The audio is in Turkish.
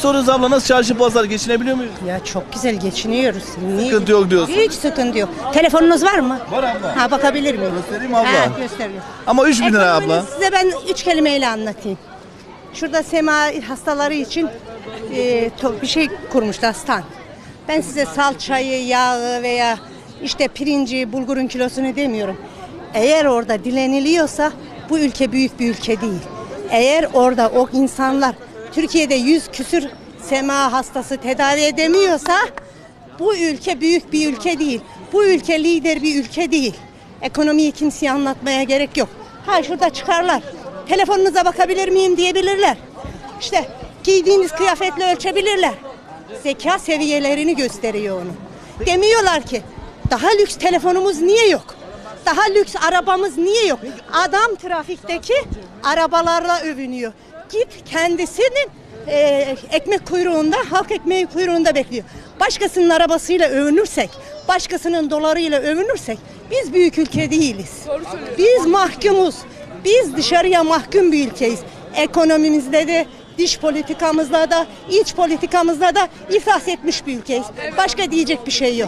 soruyoruz abla nasıl çarşı pazar geçinebiliyor muyuz? Ya çok güzel geçiniyoruz. Niye? Sıkıntı yok diyorsun. Hiç sıkıntı yok. Telefonunuz var mı? Var abla. Ha bakabilir miyim? Göstereyim abla. Ha, gösteriyor. Ama 3 bin lira abla. Size ben üç kelimeyle anlatayım. Şurada sema hastaları için e, to- bir şey kurmuşlar stand. Ben size salçayı, yağı veya işte pirinci, bulgurun kilosunu demiyorum. Eğer orada dileniliyorsa bu ülke büyük bir ülke değil. Eğer orada o insanlar Türkiye'de yüz küsür sema hastası tedavi edemiyorsa bu ülke büyük bir ülke değil. Bu ülke lider bir ülke değil. Ekonomiyi kimseye anlatmaya gerek yok. Ha şurada çıkarlar. Telefonunuza bakabilir miyim diyebilirler. İşte giydiğiniz kıyafetle ölçebilirler. Zeka seviyelerini gösteriyor onu. Demiyorlar ki daha lüks telefonumuz niye yok? Daha lüks arabamız niye yok? Adam trafikteki arabalarla övünüyor. Git kendisinin e, ekmek kuyruğunda, halk ekmeği kuyruğunda bekliyor. Başkasının arabasıyla övünürsek, başkasının dolarıyla övünürsek biz büyük ülke değiliz. Biz mahkumuz. Biz dışarıya mahkum bir ülkeyiz. Ekonomimizde de, dış politikamızda da, iç politikamızda da iflas etmiş bir ülkeyiz. Başka diyecek bir şey yok.